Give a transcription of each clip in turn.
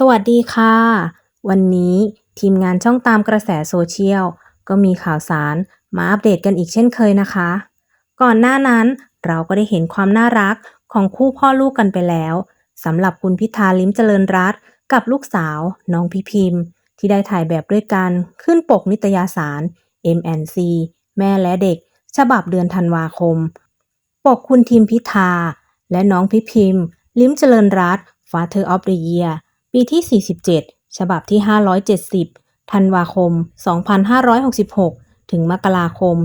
สวัสดีค่ะ วันนี้ทีมงานช่องตามกระแสโซเชียล ก็มีข่าวสารมาอัปเดตกันอีกเช่นเคยนะคะ ก่อนหน้านั้นเราก็ได้เห็นความน่ารักของคู่พ่อลูกกันไปแล้วสำหรับคุณพิธาลิ้มเจริญรัตกับลูกสาวน้องพิพิมพ์ ที่ได้ถ่ายแบบด้วยกันขึ้นปกนิตยสาร MNC แม่และเด็ก ฉบับเดือนธันวาคม ปกคุณทีมพิธา และน้องพิพิมพ์ ลิ้มเจริญรัตน์ Father of the Year ปีที่ 47 ฉบับที่ 570 ธันวาคม 2566 ถึงมกราคม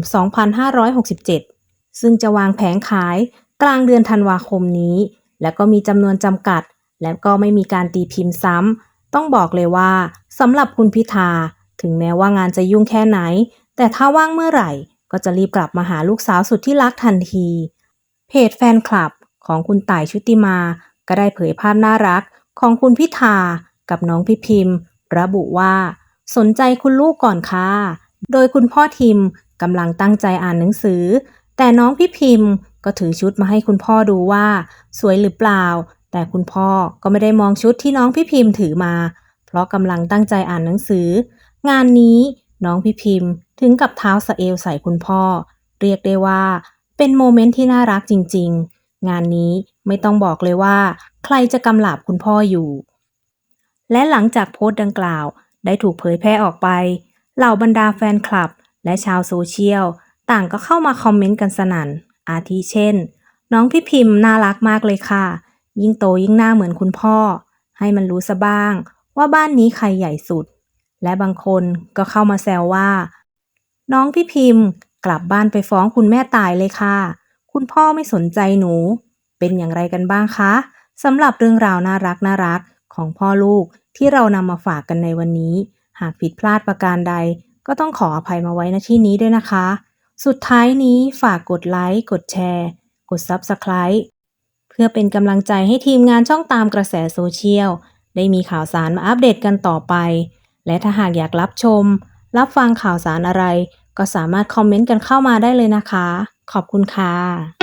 2567 ซึ่งจะวางแผงขายกลางเดือนธันวาคมนี้ และก็มีจำนวนจำกัด และก็ไม่มีการตีพิมพ์ซ้ำ ต้องบอกเลยว่าสำหรับคุณพิธา ถึงแม้ว่างานจะยุ่งแค่ไหน แต่ถ้าว่างเมื่อไหร่ ก็จะรีบกลับมาหาลูกสาวสุดที่รักทันที เพจแฟนคลับของคุณต่ายชุติมา ก็ได้เผยภาพน่ารัก ของคุณพิธากับน้องพิพิมพ์ ระบุว่า สนใจคุณลูกก่อนค่ะ โดยคุณพ่อทิมกำลังตั้งใจอ่านหนังสือ แต่น้องพิพิมพ์ก็ถือชุดมาให้คุณพ่อดูว่า สวยหรือเปล่า แต่คุณพ่อก็ไม่ได้มองชุดที่น้องพิพิมพ์ถือมา เพราะกำลังตั้งใจอ่านหนังสือ งานนี้น้องพิพิมพ์ถึงกับเท้าสะเอวใส่คุณพ่อ เรียกได้ว่า เป็นโมเมนต์ที่น่ารักจริง ๆ งานนี้ ไม่ต้องบอกเลยว่า ใครจะกำลาบคุณพ่ออยู่ และหลังจากโพสต์ดังกล่าวได้ถูกเผยแพร่ออกไป เหล่าบรรดาแฟนคลับ และชาวโซเชียล ต่างก็เข้ามาคอมเมนต์กันสนั่น อาทิเช่น น้องพี่พิมพ์น่ารักมากเลยค่ะ ยิ่งโตยิ่งหน้าเหมือนคุณพ่อ ให้มันรู้ซะบ้าง ว่าบ้านนี้ใครใหญ่สุด และบางคนก็เข้ามาแซวว่า น้องพี่พิมพ์ กลับบ้านไปฟ้องคุณแม่ตายเลยค่ะ คุณพ่อไม่สนใจหนู เป็นอย่างไรกันบ้างคะสำหรับเรื่องราวน่ารักน่ารักของพ่อลูกที่เรานำมาฝากกันในวันนี้ หากผิดพลาดประการใด ก็ต้องขออภัยมาไว้ณที่นี้ด้วยนะคะ สุดท้ายนี้ฝากกดไลค์กดแชร์ กด Subscribe เพื่อเป็นกำลังใจให้ทีมงานช่องตามกระแสโซเชียล ได้มีข่าวสารมาอัปเดตกันต่อไป และถ้าหากอยากรับชม รับฟังข่าวสารอะไร ก็สามารถคอมเมนต์กันเข้ามาได้เลยนะคะ ขอบคุณค่ะ